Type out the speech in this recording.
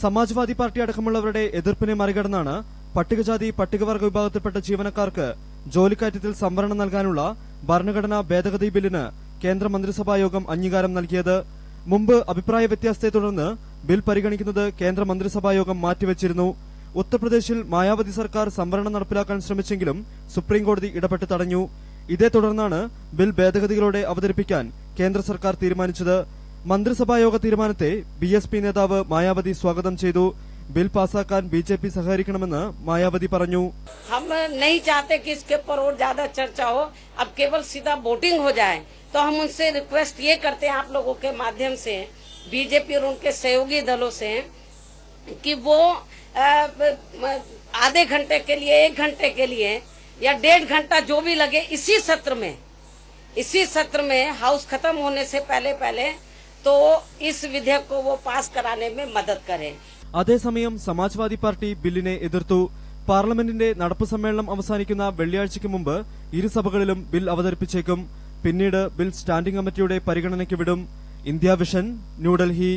Samajwadi party അടക്കമുള്ളവരുടെ എതിർപ്പിനെ മറികടന്നാണ് പട്ടികജാതി പട്ടികവർഗ വിഭാഗത്തിൽപ്പെട്ട ജീവനക്കാർക്ക് ജോലിക്കയറ്റത്തിൽ സംവരണം നൽകാനുള്ള ഭരണഘടനാ ഭേദഗതി ബില്ലിന് കേന്ദ്ര മന്ത്രിസഭാ അംഗീകാരം നൽകിയത്. മുമ്പ് അഭിപ്രായ വ്യത്യാസത്തെ തുടർന്ന് ബിൽ പരിഗണിക്കുന്നത് കേന്ദ്ര മന്ത്രിസഭാ യോഗം മാറ്റിവച്ചിരുന്നു. ഉത്തർപ്രദേശിൽ മായാവതി സർക്കാർ സംവരണം നടപ്പിലാക്കാൻ ശ്രമിച്ചെങ്കിലും സുപ്രീംകോടതി ഇടപെട്ട് തടഞ്ഞു. ഇതേ തുടർന്നാണ് ബിൽ ഭേദഗതികളോടെ അവതരിപ്പിക്കാൻ കേന്ദ്ര സർക്കാർ തീരുമാനിച്ചത്. മന്ത്രിസഭായോഗ തീരുമാനത്തെ ബി എസ് പി നേതാവ് മായാവതി സ്വാഗതം ചെയ്തു ബിൽ പാസാക്കാൻ ബി ജെ പി സഹകരിക്കണമെന്ന് മായാവതി പറഞ്ഞു हम नहीं चाहते कि इसके ऊपर और ज्यादा चर्चा हो अब केवल सीधा वोटिंग हो जाए तो हम उनसे रिक्वेस्ट ये करते हैं आप लोगों के माध्यम से बीजेपी और उनके सहयोगी दलों से कि वो अ, म- आधे घंटे के लिए एक घंटे के लिए या डेढ़ घंटा जो भी लगे इसी सत्र में इसी सत्र में हाउस खत्म होने से पहले पहले तो इस विधेयक को वो पास कराने में मदद करें അതേസമയം സമാജ്വാദി പാർട്ടി ബില്ലിനെ എതിർത്തു പാർലമെന്റിന്റെ നടപ്പു സമ്മേളനം അവസാനിക്കുന്ന വെള്ളിയാഴ്ചയ്ക്ക് മുമ്പ് ഇരുസഭകളിലും ബിൽ അവതരിപ്പിച്ചേക്കും പിന്നീട് ബിൽ സ്റ്റാൻഡിംഗ് കമ്മിറ്റിയുടെ പരിഗണനയ്ക്ക് വിടും ഇന്ത്യ വിഷൻ ന്യൂഡൽഹി